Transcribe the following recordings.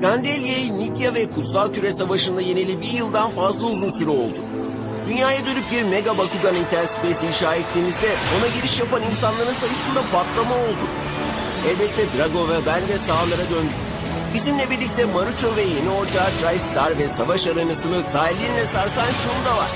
Gandelya'yı Nitya ve Kutsal Küre Savaşı'nda yeneli bir yıldan fazla uzun süre oldu. Dünyaya dönüp bir Mega Bakugan Interspace inşa ettiğimizde ona giriş yapan insanların sayısında patlama oldu. Elbette Drago ve ben de sahalara döndük. Bizimle birlikte Marucho ve yeni ortağı TriStar ve savaş arenasını tahayyülüne sarsan şunu da var.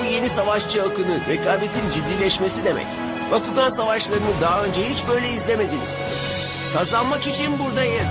Bu yeni savaşçı akını rekabetin ciddileşmesi demek. Bakugan savaşlarını daha önce hiç böyle izlemediniz. Kazanmak için buradayız.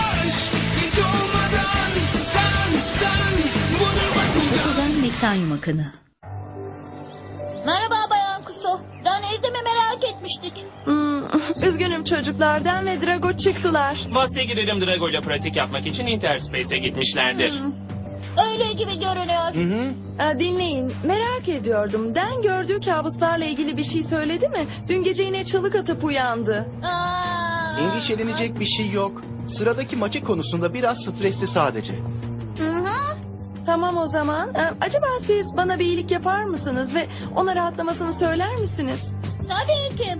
Nektanyum akını. Merhaba Bayan Kuso. Dan evde mi merak etmiştik. Hmm, üzgünüm çocuklar. Dan ve Drago çıktılar. Vasya girelim Drago ile pratik yapmak için Interspace'e gitmişlerdir. Öyle gibi görünüyor. Aa, dinleyin. Merak ediyordum. Dan gördüğü kabuslarla ilgili bir şey söyledi mi? Dün gece yine çalık atıp uyandı. Aa, Endişelenecek bir şey yok. Sıradaki maçı konusunda biraz stresli sadece. Tamam o zaman. Ee, acaba siz bana bir iyilik yapar mısınız ve ona rahatlamasını söyler misiniz? Tabii ki.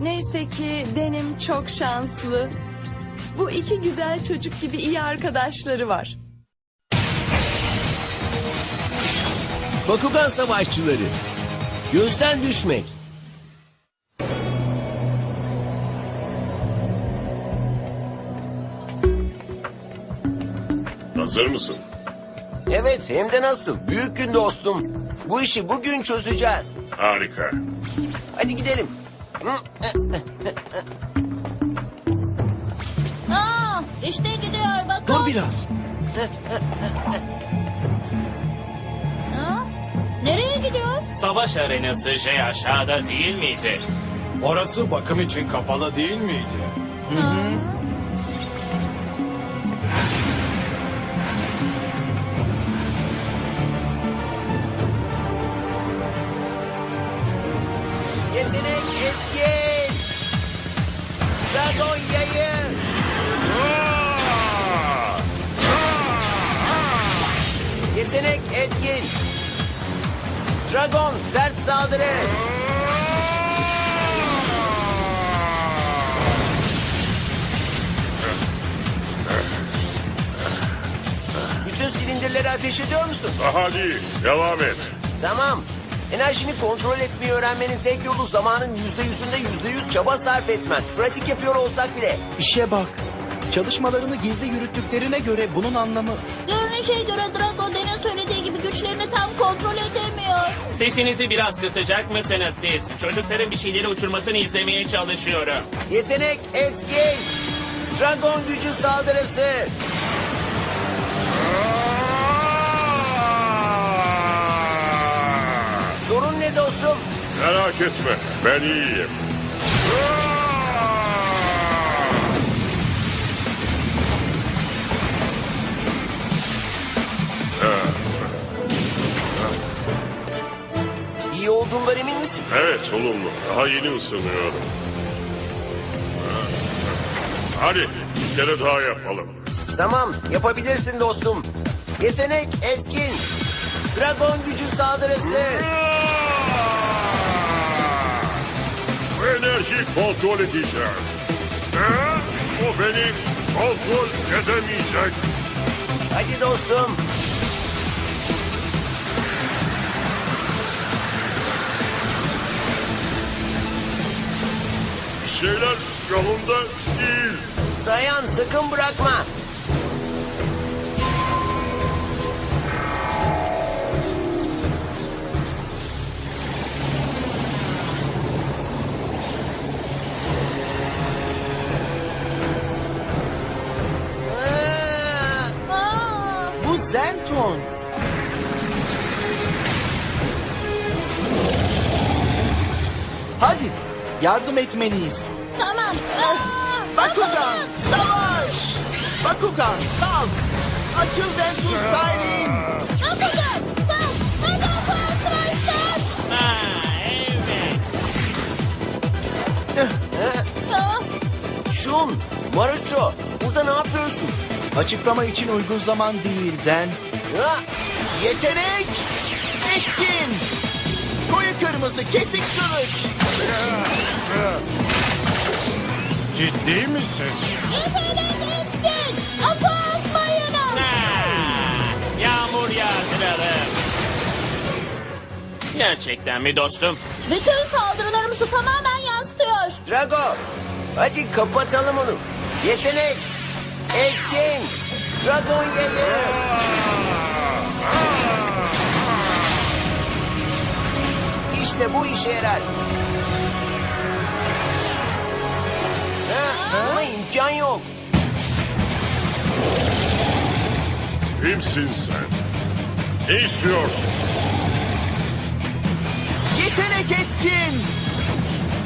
Neyse ki Den'im çok şanslı. Bu iki güzel çocuk gibi iyi arkadaşları var. Bakugan savaşçıları. Gözden düşmek. Hazır mısın? Evet hem de nasıl. Büyük gün dostum. Bu işi bugün çözeceğiz. Harika. Hadi gidelim. Aa, işte gidiyor bakın. Dur biraz. Ha? Nereye gidiyor? Savaş arenası şey aşağıda değil miydi? Orası bakım için kapalı değil miydi? Hı hı. Dragon sert saldırı. Bütün silindirleri ateş ediyor musun? Daha değil. Devam et. Tamam. Enerjini kontrol etmeyi öğrenmenin tek yolu zamanın yüzde yüzünde yüzde yüz çaba sarf etmen. Pratik yapıyor olsak bile. İşe bak. Çalışmalarını gizli yürüttüklerine göre bunun anlamı... Görünüşe göre Drago Den'in söylediği gibi güçlerini tam kontrol edemiyor. Sesinizi biraz kısacak mısınız siz? Çocukların bir şeyleri uçurmasını izlemeye çalışıyorum. Yetenek etkin. Dragon gücü saldırısı. Sorun ne dostum? Merak etme. Ben iyiyim. Emin misin? Evet olumlu. Daha yeni ısınıyorum. Hadi bir kere daha yapalım. Tamam yapabilirsin dostum. Yetenek etkin. Dragon gücü saldırısı. Bu enerjiyi kontrol edeceğiz. Ha? O beni kontrol edemeyecek. Hadi dostum. Şeyler yolunda değil. Dayan sakın bırakma. Aa, Bu Zenton. Yardım etmeliyiz. Tamam. Aa, Bakugan savaş. Bakugan kalk. Açıl ve sus Taylin. Bakugan kalk. Hadi Kontraystar. Ah. Şun, Maruço burada ne yapıyorsunuz? Açıklama için uygun zaman değil Den. Ha, ah, yetenek. Koyu kırmızı kesik kılıç! Ciddi misin? Yetenek etkin. Akos mayını. Ha, Yağmur yağdıralım. Gerçekten mi dostum? Bütün saldırılarımızı tamamen yansıtıyor. Drago, hadi kapatalım onu. Yetenek, etkin, Dragon yayı. İşte bu işe yarar. Ha, ama imkan yok. Kimsin sen? Ne istiyorsun? Yetenek etkin!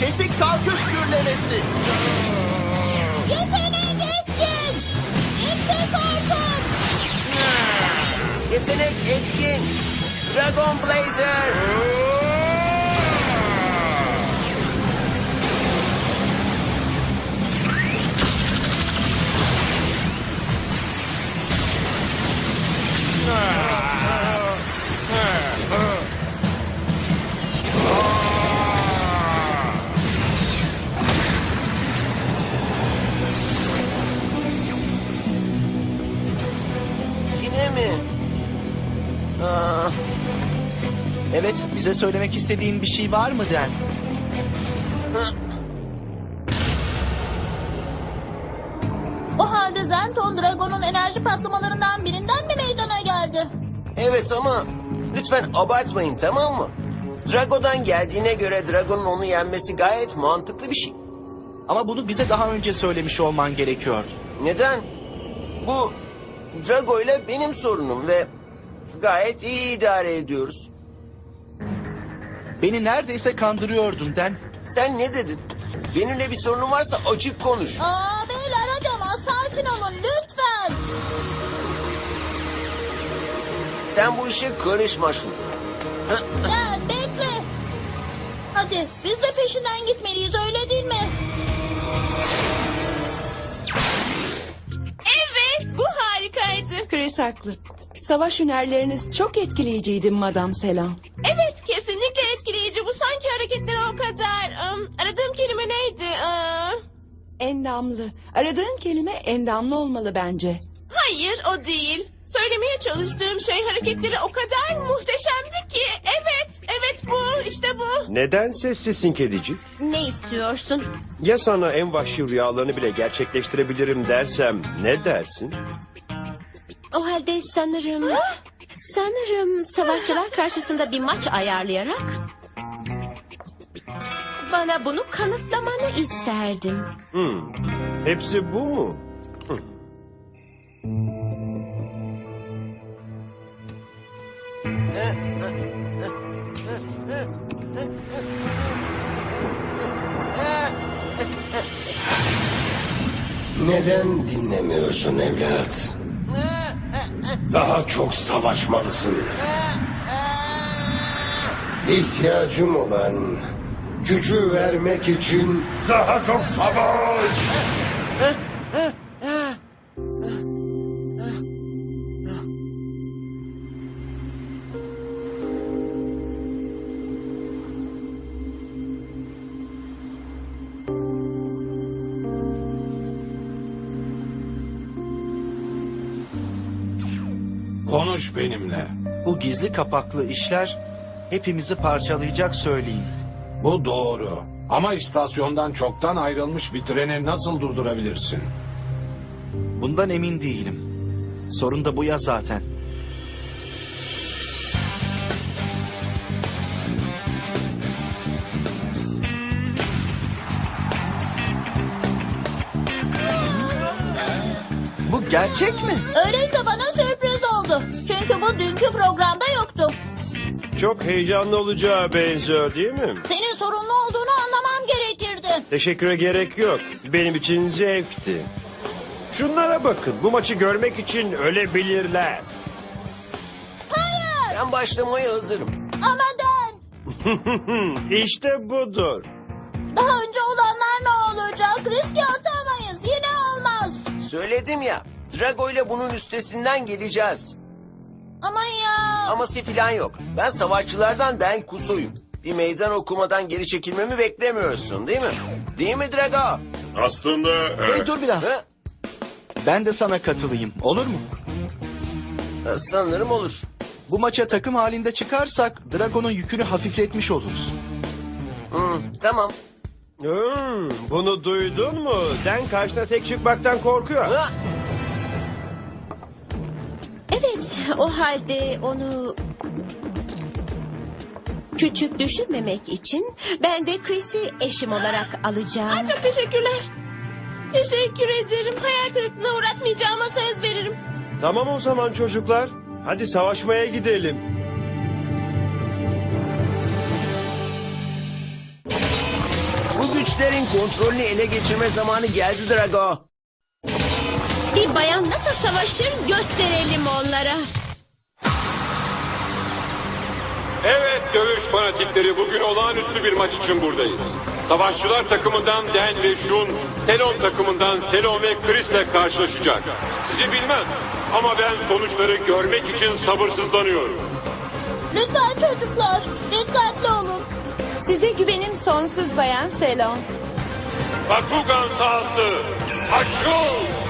Kesik kalkış gürlemesi! Yetenek etkin. İşte korkum. Yetenek etkin, Dragon Blazer. Bize söylemek istediğin bir şey var mı Den? O halde Zenton Dragon'un enerji patlamalarından birinden mi meydana geldi? evet ama lütfen abartmayın tamam mı? Drago'dan geldiğine göre Dragon'un onu yenmesi gayet mantıklı bir şey. Ama bunu bize daha önce söylemiş olman gerekiyordu. Neden? Bu Drago ile benim sorunum ve gayet iyi idare ediyoruz. Beni neredeyse kandırıyordun Den. Sen ne dedin? Benimle bir sorunun varsa açık konuş. Aa beyler hadi ama sakin olun lütfen. Sen bu işe karışma şunu. Gel bekle. Hadi biz de peşinden gitmeliyiz öyle değil mi? Evet bu harikaydı. Chris haklı. Savaş hünerleriniz çok etkileyiciydi Madam Selam. Evet kesinlikle etkileyici. Bu sanki hareketleri o kadar. ım, aradığım kelime neydi? Aa, Endamlı. Aradığın kelime endamlı olmalı bence. hayır o değil. Söylemeye çalıştığım şey hareketleri o kadar muhteşemdi ki. Evet, evet bu, işte bu. Neden sessizsin kedicik? Ne istiyorsun? Ya sana en vahşi rüyalarını bile gerçekleştirebilirim dersem ne dersin? O halde sanırım... sanırım savaşçılar karşısında bir maç ayarlayarak... Bana bunu kanıtlamanı isterdim. Hmm. Hepsi bu mu? Neden dinlemiyorsun evlat? Daha çok savaşmalısın. İhtiyacım olan gücü vermek için daha çok savaş. Konuş benimle. Bu gizli kapaklı işler hepimizi parçalayacak söyleyeyim. Bu doğru. Ama istasyondan çoktan ayrılmış bir treni nasıl durdurabilirsin? Bundan emin değilim. Sorun da bu ya zaten. Bu gerçek mi? Öyleyse bana sürpriz oldu. Çünkü bu dünkü programda yoktu. Çok heyecanlı olacağı benziyor değil mi? Senin Teşekküre gerek yok. Benim için zevkti. Şunlara bakın. Bu maçı görmek için ölebilirler. Ben başlamaya hazırım. Ama Den işte budur. daha önce olanlar ne olacak? Riske atamayız. Söyledim ya. Drago ile bunun üstesinden geleceğiz. Ama ya... Aması filan yok. Ben savaşçılardan Den Kusu'yum. Bir meydan okumadan geri çekilmemi beklemiyorsun değil mi? Değil mi Drago? Aslında Hey evet. dur biraz. Ha? Ben de sana katılayım. Olur mu? Ha, Sanırım olur. Bu maça takım halinde çıkarsak Dragon'un yükünü hafifletmiş oluruz. Hı, tamam. Hmm, bunu duydun mu? Den karşına tek çıkmaktan korkuyor. Ha? Evet, o halde onu küçük düşürmemek için ben de Chris'i eşim olarak alacağım. Çok teşekkürler. Teşekkür ederim. Hayal kırıklığına uğratmayacağıma söz veririm. Tamam o zaman çocuklar. Hadi savaşmaya gidelim. Bu güçlerin kontrolünü ele geçirme zamanı geldi Drago. Bir bayan nasıl savaşır gösterelim onlara. Dövüş fanatikleri bugün olağanüstü bir maç için buradayız. Savaşçılar takımından Dan ve Shun, Selon takımından Selon ve Chris'le karşılaşacak. Sizi bilmem ama ben sonuçları görmek için sabırsızlanıyorum. Lütfen çocuklar, dikkatli olun. Size güvenim sonsuz Bayan Selon. Bakugan sahası açıl!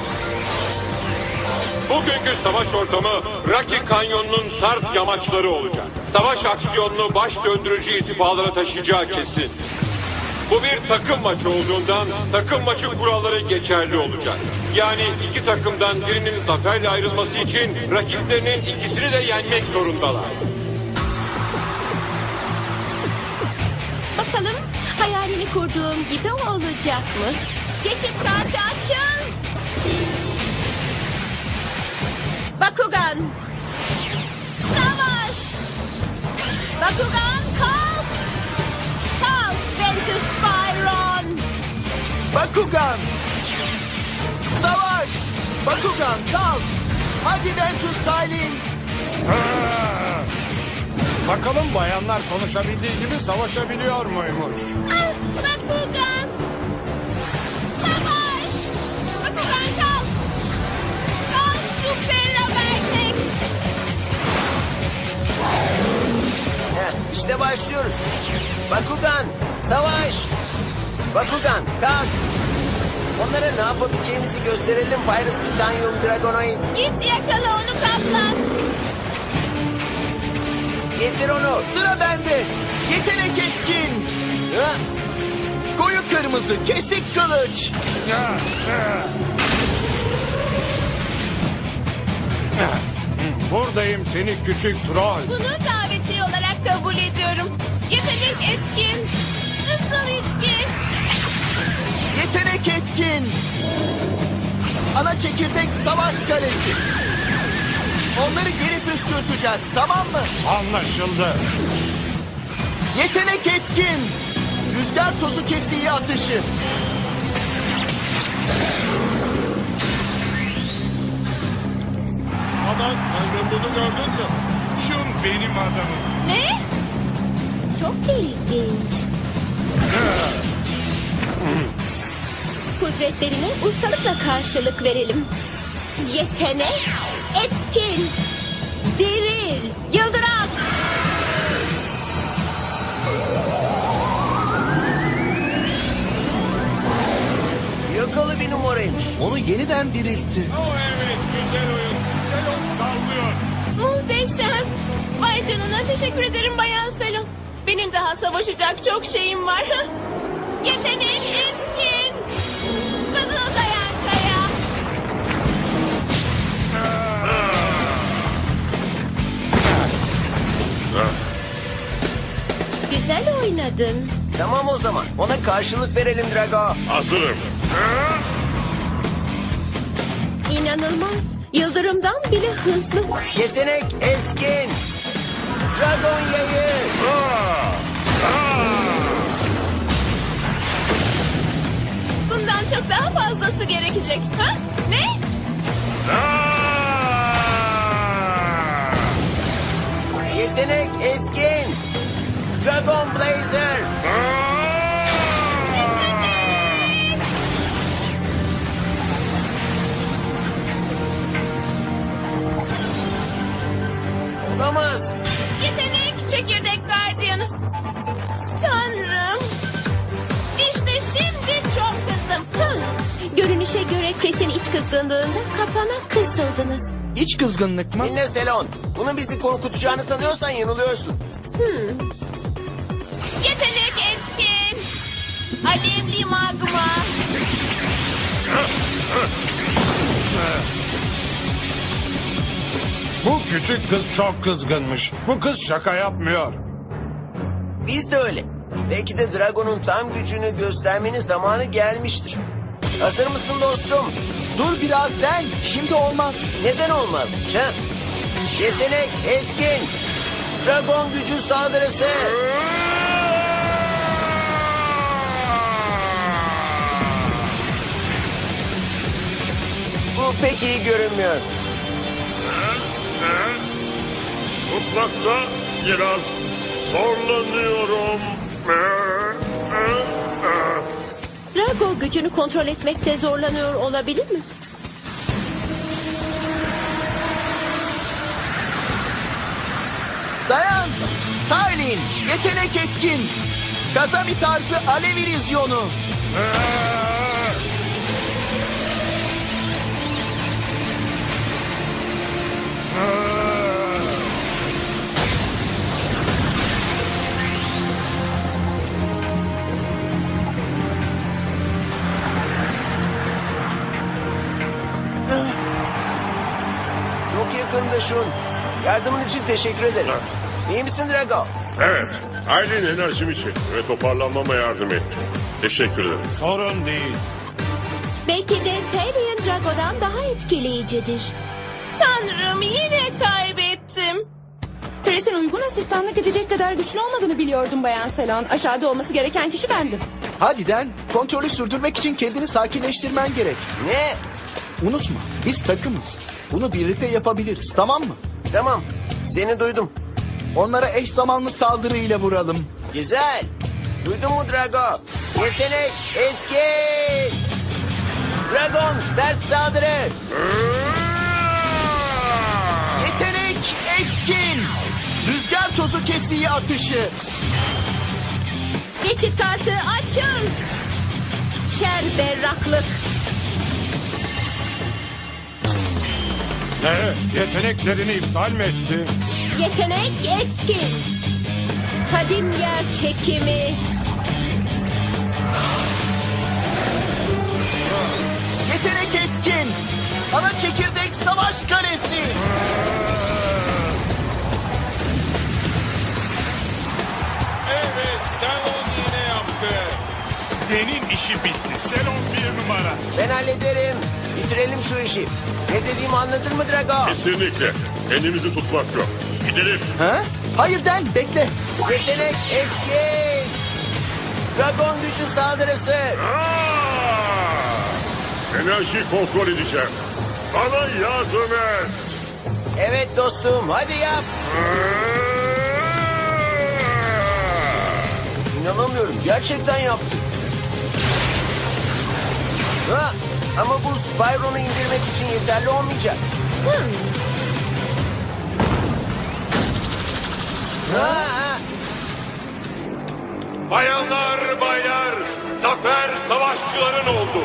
Bugünkü savaş ortamı Rocky Kanyonu'nun sert yamaçları olacak. Savaş aksiyonunu baş döndürücü irtifalara taşıyacağı kesin. Bu bir takım maçı olduğundan takım maçı kuralları geçerli olacak. Yani iki takımdan birinin zaferle ayrılması için rakiplerinin ikisini de yenmek zorundalar. Bakalım hayalini kurduğum gibi olacak mı? Geçit kartı açın. Bakugan. Savaş. Bakugan kalk. Kalk Ventus Byron. Bakugan. Savaş. Bakugan kalk. Hadi Ventus Taylin. Bakalım bayanlar konuşabildiği gibi savaşabiliyor muymuş? Ah, Bakugan. İşte başlıyoruz. Bakugan, savaş! Bakugan, kalk! Onlara ne yapabileceğimizi gösterelim Pyrus Titanium Dragonoid. Git yakala onu kaplan. Getir onu. Sıra bende! Yetenek etkin! Ha? Koyu kırmızı kesik kılıç! Buradayım seni küçük troll. Bunu daveti savaş kalesi! Onları geri püskürteceğiz tamam mı? Anlaşıldı. Yetenek etkin! Rüzgar tozu kesiği atışı! Aman tanrım bunu gördün mü? Şun benim adamım. Ne? Çok ilginç. Kudretlerine ustalıkla karşılık verelim. Yetenek, etkin, diril, yıldırak. Yakalı bir numaraymış. Onu yeniden diriltti. O evet güzel oyun. Selon sallıyor. Muhteşem. Vay canına teşekkür ederim Bayan Selon. Benim daha savaşacak çok şeyim var. Yetenek oynadın. Tamam o zaman. Ona karşılık verelim Drago. Hazırım. İnanılmaz. Yıldırımdan bile hızlı. Yetenek etkin. Dragon yayı. Bundan çok daha fazlası gerekecek. Ha? Ne? Yetenek etkin. Dragon Blazer. Olamaz. Yetenek çekirdek gardiyanı. Tanrım. İşte şimdi çok kızdım. Görünüşe göre Chris'in iç kızgınlığında kafana kısıldınız. İç kızgınlık mı? Dinle Selon. Bunun bizi korkutacağını sanıyorsan yanılıyorsun. Hmm. Yetenek etkin. Alevli magma. Bu küçük kız çok kızgınmış. Bu kız şaka yapmıyor. Biz de öyle. Belki de Dragon'un tam gücünü göstermenin zamanı gelmiştir. Hazır mısın dostum? Dur biraz den. Şimdi olmaz. Neden olmaz? Ha? Yetenek etkin. Dragon gücü saldırısı. Bu pek iyi görünmüyor. Tutmakta biraz zorlanıyorum. Drago gücünü kontrol etmekte zorlanıyor olabilir mi? Dayan. Taylin. Yetenek etkin. Kazami tarzı alev irizyonu. Şun. Yardımın için teşekkür ederim. İyi misin Drago? Evet, ailen enerjimi çekti ve toparlanmama yardım etti. Teşekkür ederim. Sorun değil. Belki de Talion Drago'dan daha etkileyicidir. Tanrım yine kaybettim. Chris'in uygun asistanlık edecek kadar güçlü olmadığını biliyordum Bayan Selon. Aşağıda olması gereken kişi bendim. Hadi den. Kontrolü sürdürmek için kendini sakinleştirmen gerek. Ne? Unutma. Biz takımız. Bunu birlikte yapabiliriz. Tamam mı? Tamam. Seni duydum. Onlara eş zamanlı saldırıyla vuralım. Güzel. Duydun mu Drago? Yetenek etkin. Dragon sert saldırı. Yetenek etkin. Rüzgar tozu kesiği atışı. Geçit kartı açın. Şer berraklık. Ne? Yeteneklerini iptal mi etti? Yetenek etkin. Kadim yer çekimi. Yetenek etkin. Ana çekirdek savaş karesi. Evet, Selon yine yaptı. Den'in işi bitti. Selon bir numara. Ben hallederim. Bitirelim şu işi. Ne dediğimi anladın mı Drago? Kesinlikle. Kendimizi tutmak yok. Gidelim. Ha? Hayır den bekle. Yetenek etkin. Dragon gücü saldırısı. Aa! Enerjiyi kontrol edeceğim. Bana yardım et. Evet dostum hadi yap. İnanamıyorum gerçekten yaptı. Ha, ama bu Spyro'nu indirmek için yeterli olmayacak. Ha. Bayanlar baylar, zafer savaşçıların oldu.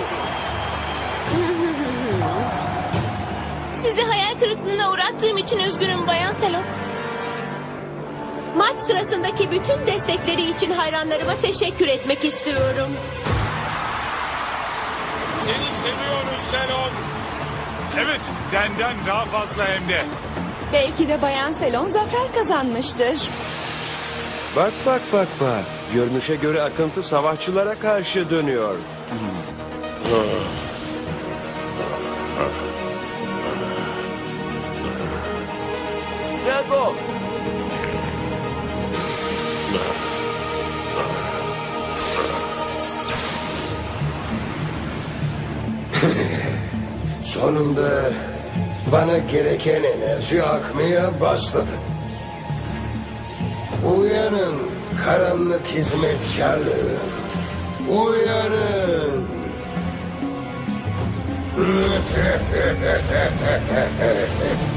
Sizi hayal kırıklığına uğrattığım için üzgünüm Bayan Selon. Maç sırasındaki bütün destekleri için hayranlarıma teşekkür etmek istiyorum. Seni seviyoruz Selon. Evet, denden daha fazla hem de. Belki de Bayan Selon zafer kazanmıştır. Bak bak bak bak. Görünüşe göre akıntı savaşçılara karşı dönüyor. Drago. Sonunda bana gereken enerji akmaya başladı. Uyanın karanlık hizmetkarları. Uyanın.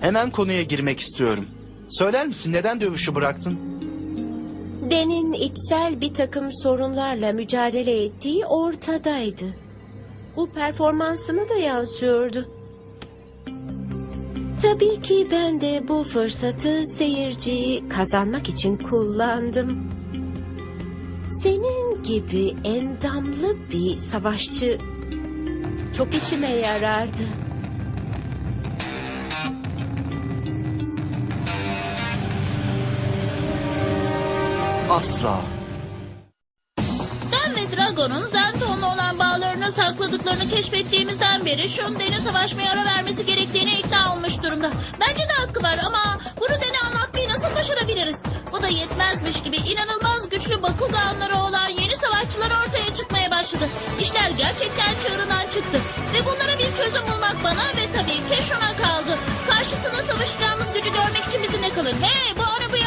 Hemen konuya girmek istiyorum. Söyler misin neden dövüşü bıraktın? Den'in içsel bir takım sorunlarla mücadele ettiği ortadaydı. Bu performansını da yansıyordu. Tabii ki ben de bu fırsatı seyirciyi kazanmak için kullandım. Senin gibi endamlı bir savaşçı çok işime yarardı. Asla. Ben ve Dragon'un Zenton'la olan bağlarını sakladıklarını keşfettiğimizden beri Shunden'in savaşmaya ara vermesi gerektiğine ikna olmuş durumda. Bence de hakkı var ama bunu Den'e anlatmayı nasıl başarabiliriz? Bu da yetmezmiş gibi inanılmaz güçlü Bakuganları olan yeni savaşçılar ortaya çıkmaya başladı. İşler gerçekten çığırından çıktı. Ve bunlara bir çözüm bulmak bana ve tabii Keşon'a kaldı. Karşısında savaşacağımız gücü görmek için bizimle kalın. Hey bu arabayı